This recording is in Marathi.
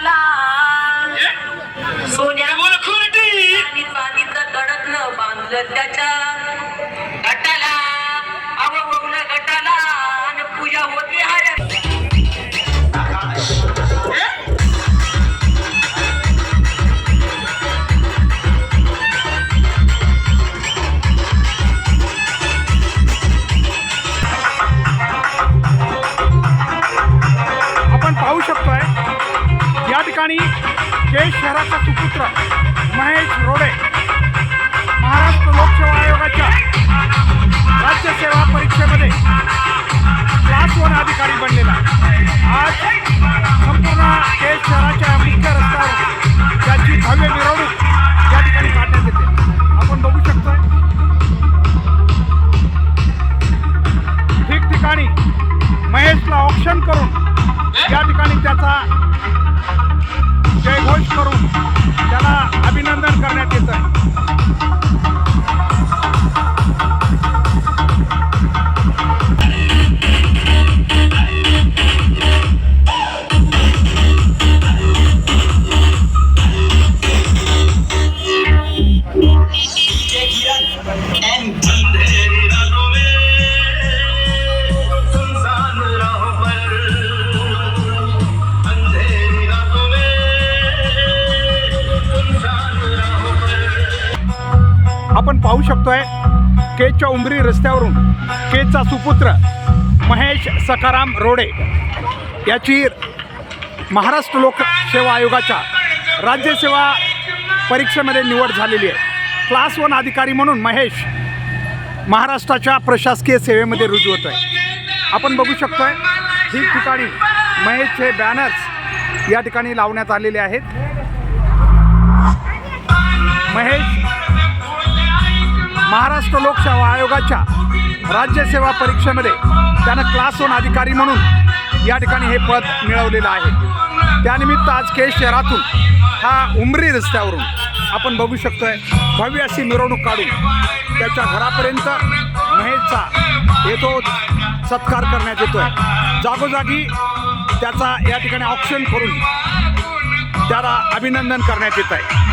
la ठिकाणी केश शहराचा सुपुत्र महेश रोडे. महाराष्ट्र लोकसेवा आयोगाच्या राज्य सेवा परीक्षेमध्ये क्लास वन अधिकारी बनलेला. आज संपूर्ण केश शहराच्या मुख्य रस्त्यावर त्याची भव्य मिरवणूक या ठिकाणी काढण्यात येते. आपण बघू शकतो ठिकठिकाणी महेशला ऑप्शन करून या ठिकाणी त्याचा जयघोष करून आपण पाहू शकतोय केजच्या उमरी रस्त्यावरून केजचा सुपुत्र महेश सखाराम रोडे याची महाराष्ट्र लोकसेवा आयोगाच्या राज्यसेवा परीक्षेमध्ये निवड झालेली आहे. क्लास वन अधिकारी म्हणून महेश महाराष्ट्राच्या प्रशासकीय सेवेमध्ये रुजू होतो आहे. आपण बघू शकतोय ठिकठिकाणी महेशचे बॅनर्स या ठिकाणी लावण्यात आलेले आहेत. महेश महाराष्ट्र लोकसेवा आयोगाच्या राज्यसेवा परीक्षेमध्ये त्यानं क्लास वन अधिकारी म्हणून या ठिकाणी हे पद मिळवलेलं आहे. त्यानिमित्त आज केज शहरातून हा उमरी रस्त्यावरून आपण बघू शकतो आहे भव्य अशी मिरवणूक काढून त्याच्या घरापर्यंत महेशचा येतो सत्कार करण्यात येतो आहे जागोजागी त्याचा या ठिकाणी ऑप्शन करून त्याला अभिनंदन करण्यात येत आहे